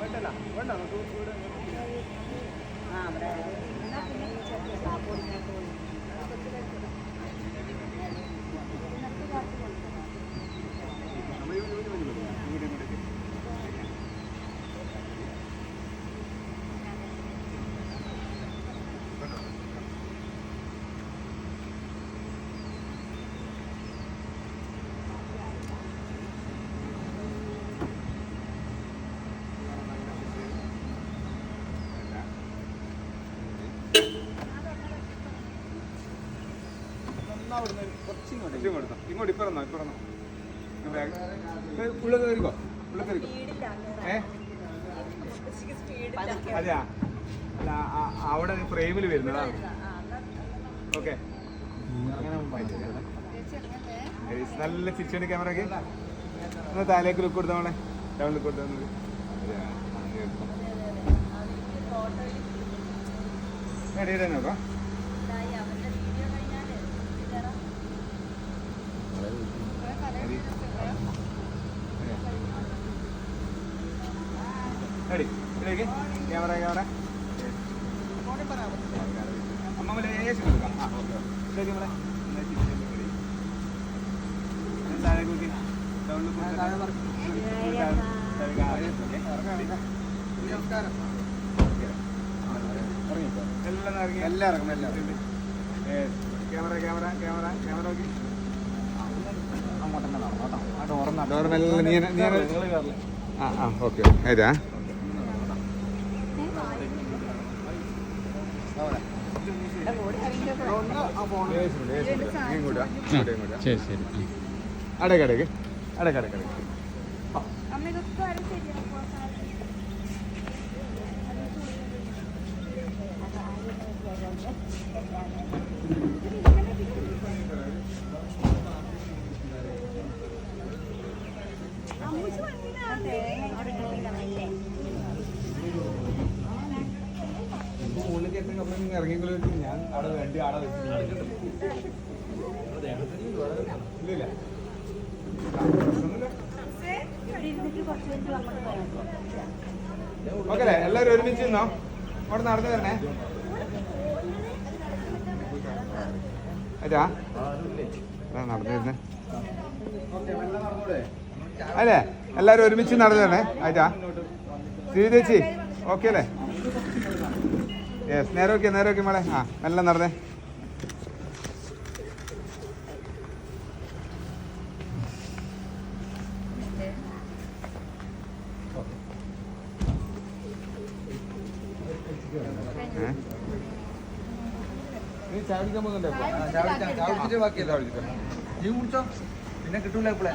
വേണ്ടല്ല വേണ്ട നമുക്ക് ഇവിടെ ആ അവിടെ ഇങ്ങോട്ട് ഇങ്ങോട്ട് ഇങ്ങോട്ട് ഇപ്പറന്നോ ഇപ്പറന്നോ ബാഗ്. ഉള്ള കയറിക്കോ. ഉള്ള കയറിക്കോ. ഏ? അതെയാ? അല്ല അവിടെ ഫ്രെയിമിൽ വരുന്നതാ? ഓക്കെ. നല്ല ചിരിച്ചുണ്ട് ക്യാമറയ്ക്ക് ഒന്ന് താലേക്ക് ലുക്ക് കൊടുത്ത മോളെ. ഡൗൺ ലുക്ക് കൊടുത്ത എടീടെ നോക്കാം. റെഡി ഇതിലേക്ക് ക്യാമറ ക്യാമറ അമ്മ ലേശം കൊടുക്കാം. ആ ഓക്കെ ശരി നമ്മളെ താഴെ എല്ലാം ഇറങ്ങി ക്യാമറ ക്യാമറ ക്യാമറ ക്യാമറ നോക്കി ഡോർ മെല്ലെ നീ നീ ആ ആ ഓക്കെ. ഏതാ ശരി ശരി. അടക്കടക്ക് അടക്കടക്ക് അമ്മ ഇതൊക്കെ ആരും ഇറങ്ങിയെങ്കിലും ഞാൻ അവിടെ വേണ്ടി അവിടെ ഇല്ല ഓക്കെ അല്ലേ എല്ലാവരും ഒരുമിച്ച് നിന്നോ? അവിടെ നടന്നു തരണേ അതാ നടന്നു തരുന്നേ അല്ലേ? എല്ലാവരും ഒരുമിച്ച് നടന്നു തരണേ ആയിട്ടാ ശ്രീതേച്ചി ഓക്കെ അല്ലേ? യെസ് നേരെ ഓക്കെ നേരെ ഓക്കെ മോളെ ആ നല്ല നടന്നേ? നീ പോകുന്നുണ്ടോ. ചായ കുടിച്ചിട്ട് ബാക്കിയല്ല. ചായ കുടിച്ചിട്ട്. നീ കുടിച്ചോ പിന്നെ കിട്ടൂല ഇപ്പോഴേ